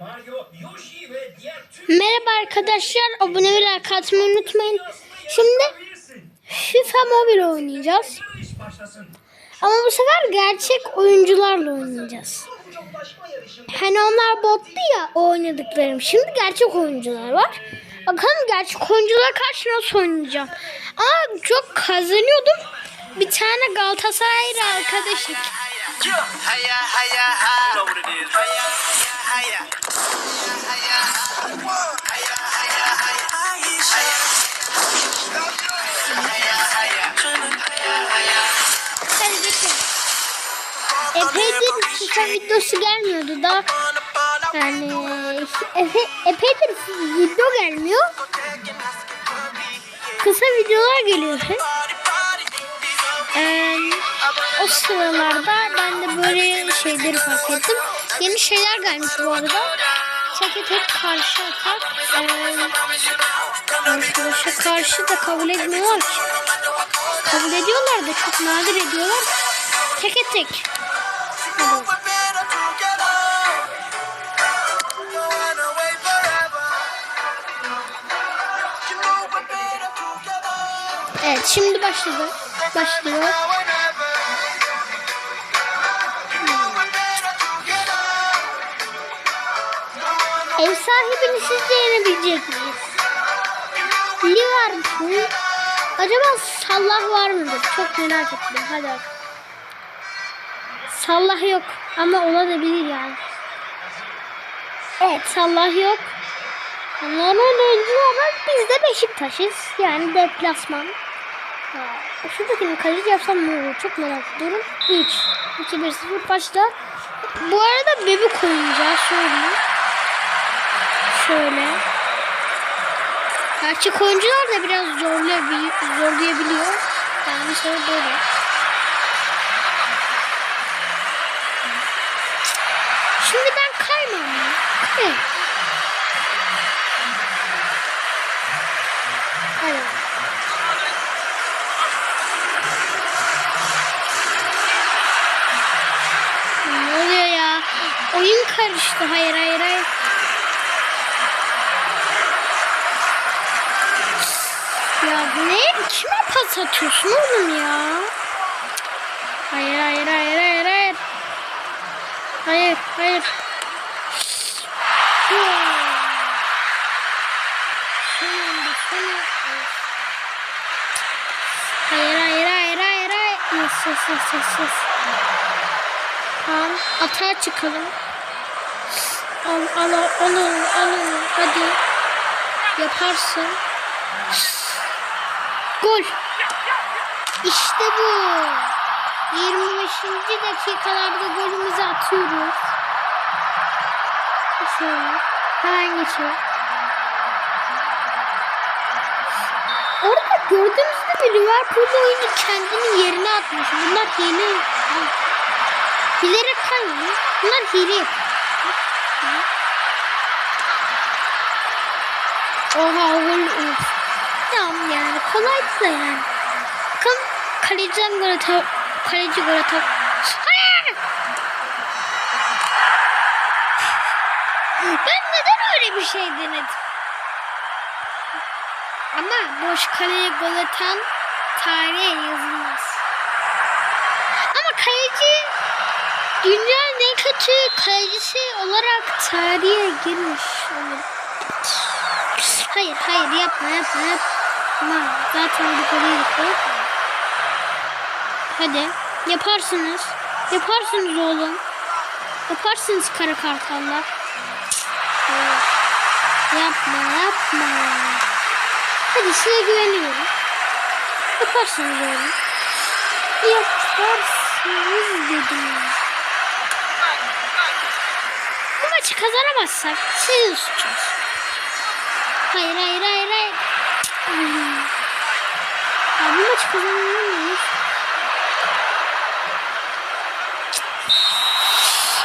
Mario, Yoshi ve diğer tüm Merhaba arkadaşlar. Abone ve like atmayı unutmayın. Şimdi. FIFA Mobile oynayacağız. Ama bu sefer gerçek oyuncularla oynayacağız. Hani onlar bottu ya oynadıklarım. Şimdi gerçek oyuncular var. Bakalım gerçek oyunculara karşı nasıl oynayacağım. Ama çok kazanıyordum. Bir tane Galatasaraylı arkadaşım. Hiya, hiya, hi. Epeydir FIFA videosu gelmiyordu da. Yani epe, epeydir video gelmiyor. Kısa videolar geliyor hep. Ee, o sıralarda ben de böyle şeyleri fark ettim. Yeni şeyler gelmiş bu arada. Teke tek karşı atak. Ee, karşı da kabul etmiyorlar ki. Kabul ediyorlar da çok nadir ediyorlar. Teke tek. Hadi. Evet şimdi başladı. Başlıyor. Ev sahibini sizce yenebilecek miyiz? Liverpool. Acaba Sallah var mıdır? Çok merak ettim. Hadi bakalım. Sallah yok ama olabilir yani. Evet Sallah yok. Normal oyuncular var. Biz de Beşiktaş'ız. Yani deplasman. Şuradakini kaleci yapsam ne olur? Çok merak ediyorum. 3, 2, 1, 0 başla. Bu arada bebek oynayacağız. Şöyle. Şöyle. Gerçek oyuncular da biraz zorlayabiliyor. Yani mesela böyle. Şimdi ben kaymam? Kay. Hadi. Ne oluyor ya? Oyun karıştı. Hayır hayır hayır. Ya ne? Kime pas atıyorsun oğlum ya? Hayır hayır hayır hayır hayır. Hayır hayır. Hayır hayır hayır hayır hayır. Yes yes yes yes yes. Tamam atağa çıkalım. Al al al al al al hadi. Yaparsın. Gol. İşte bu. 25. dakikalarda golümüzü atıyoruz. Şöyle. Hemen geçiyor. Orada gördüğünüz gibi Liverpool oyuncu kendini yerine atmış. Bunlar hile. Bilerek kaymıyor. Bunlar hile. Oha gol. Of. Tamam yani kolaydı da yani. Bakın kaleciden gol atar. Kaleci gol atar. Hayır! Ben neden öyle bir şey denedim? Ama boş kaleye gol atan tarihe yazılmaz. Ama kaleci dünyanın en kötü kalecisi olarak tarihe girmiş olur. Hayır hayır yapma yapma yapma. Zaten golü yedik. Hadi yaparsınız. Yaparsınız oğlum. Yaparsınız kara kartallar. Yapma yapma. Hadi size güveniyorum. Yaparsınız oğlum. Yaparsınız dedim. Bu maçı kazanamazsak sizin suçunuz. Hayır hayır hayır hayır. Ya bu maçı kazanamayız.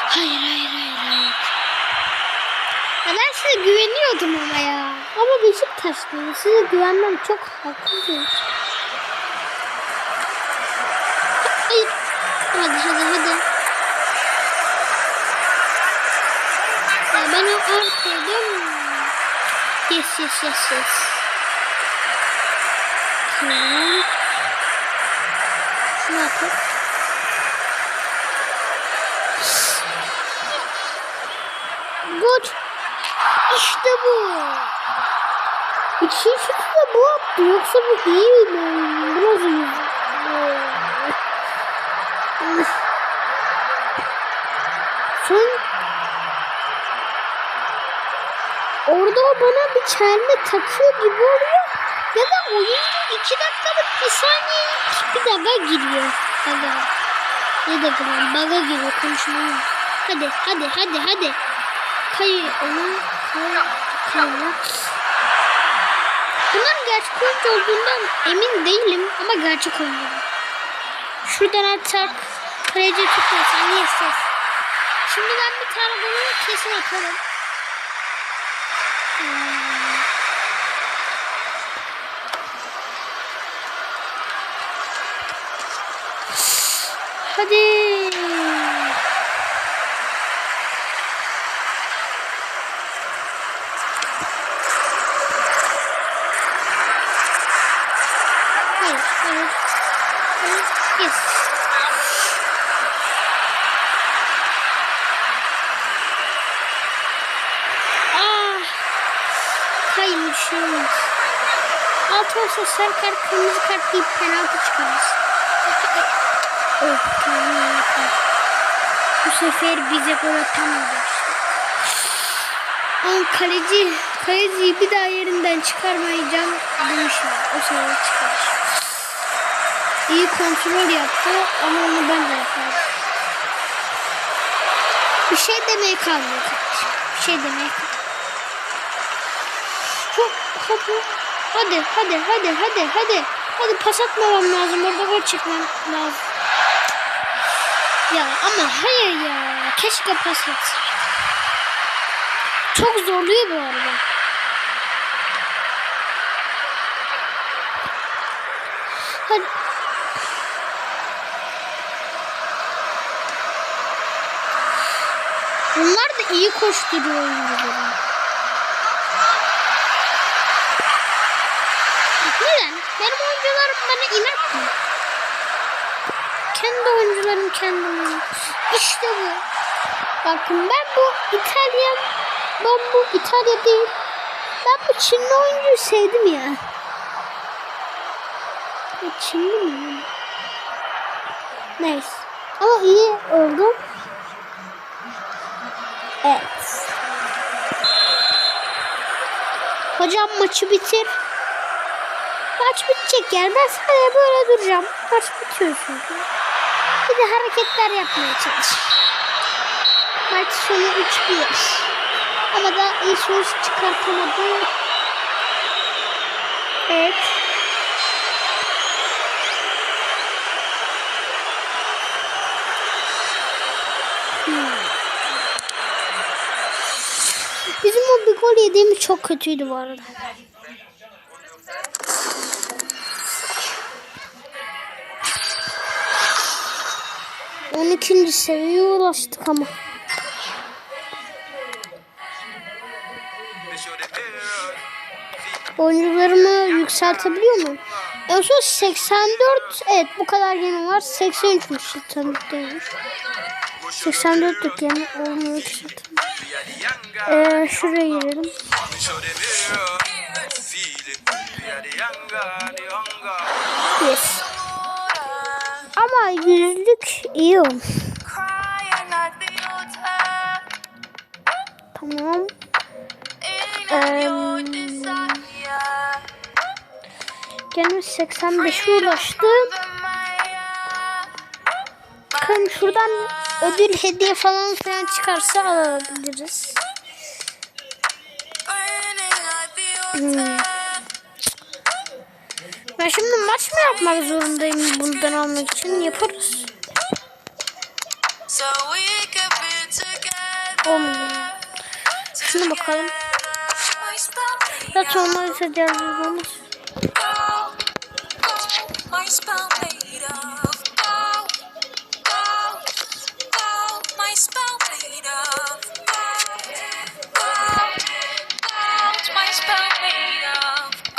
Hayır hayır hayır hayır. Ya ben size güveniyordum ama ya. Ama Beşiktaşlıyım. Size güvenmem çok haklısınız. Hayır. Hadi hadi hadi. Ya ben Bana arkadan Yes yes yes yes. Tamam. Şunu atıp. Good. İşte bu. İkinci da bu attı. Yoksa bu iyi mi? Biraz iyi. Sen orada bana çelme takıyor gibi oluyor. Ya da oyunda iki dakikalık bir saniye bir dakika giriyor. Baga. Ne dakika lan? Baga giriyor konuşmaya. Hadi hadi hadi hadi. Kay onu kay kayla. Bunların gerçek oyuncu olduğundan emin değilim ama gerçek oyuncu. Şuradan atsak kaleci tutmasan yes yes. Şimdi ben bir tane bunu kesin atarım. Hadi. Hayır, hayır. Yes. Ah. Kaymışım. Altı olsa sarı kart, kırmızı kart deyip penaltı çıkarız. Oh, tamam. Bu sefer bize gol atamayacak. Ama kaleci, kaleciyi bir daha yerinden çıkarmayacağım demişler. O sefer çıkar. İyi kontrol yaptı ama onu ben de yaparım. Bir şey demeye kalmıyor kardeşim. Bir şey demeye kalmıyor. Çok hadi. Hadi hadi hadi hadi hadi. Hadi pas atmamam lazım. Orada gol çekmem lazım. Ya ama hayır ya. Keşke pas atsaydı. Çok zorluyor bu arada. Hadi. Bunlar da iyi koşturuyor oyuncuları. Neden? Benim oyuncularım bana inat? Oyuncularım kendime. İşte bu. Bakın ben bu İtalyan, ben bu İtalya değil. Ben bu Çinli oyuncuyu sevdim ya. Bu Çinli mi? Neyse. Ama iyi oldu. Evet. Hocam maçı bitir. Maç bitecek yani. Ben sadece böyle duracağım. Maç bitiyor çünkü. Bir de hareketler yapmaya çalış. Maç sonu 3-1. Ama da sonuç çıkartamadı. Evet. Hmm. Bizim o bir gol yediğimiz çok kötüydü bu arada. On ikinci seviyeye ulaştık ama. Oyuncularımı yükseltebiliyor muyum? En son 84 evet bu kadar yeni var 83'müş tanıdıklarmış 84 yok yani olmuyor yükseltelim. Ee, şuraya girelim. Yes. Yüzlük iyi olmuş. Tamam. Ee, Gelmiş 85'e ulaştı. Bakalım şuradan ödül hediye falan filan çıkarsa alabiliriz. Hmm. Ben şimdi maç mı yapmak zorundayım bundan almak için? Yaparız. Olmuyor. Şimdi bakalım. Kaç olmayı seçeceğiz.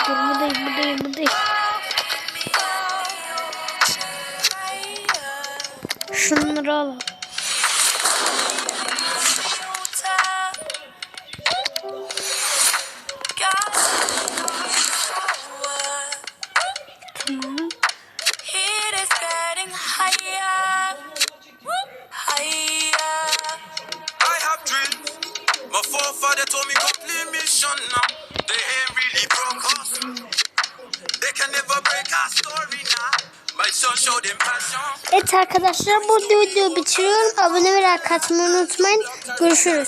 Dur buradayım buradayım buradayım. My forefather told me complete mission now. They ain't really broke us. They can Evet arkadaşlar bu videoyu bitiriyorum. Abone ve like atmayı unutmayın. Görüşürüz.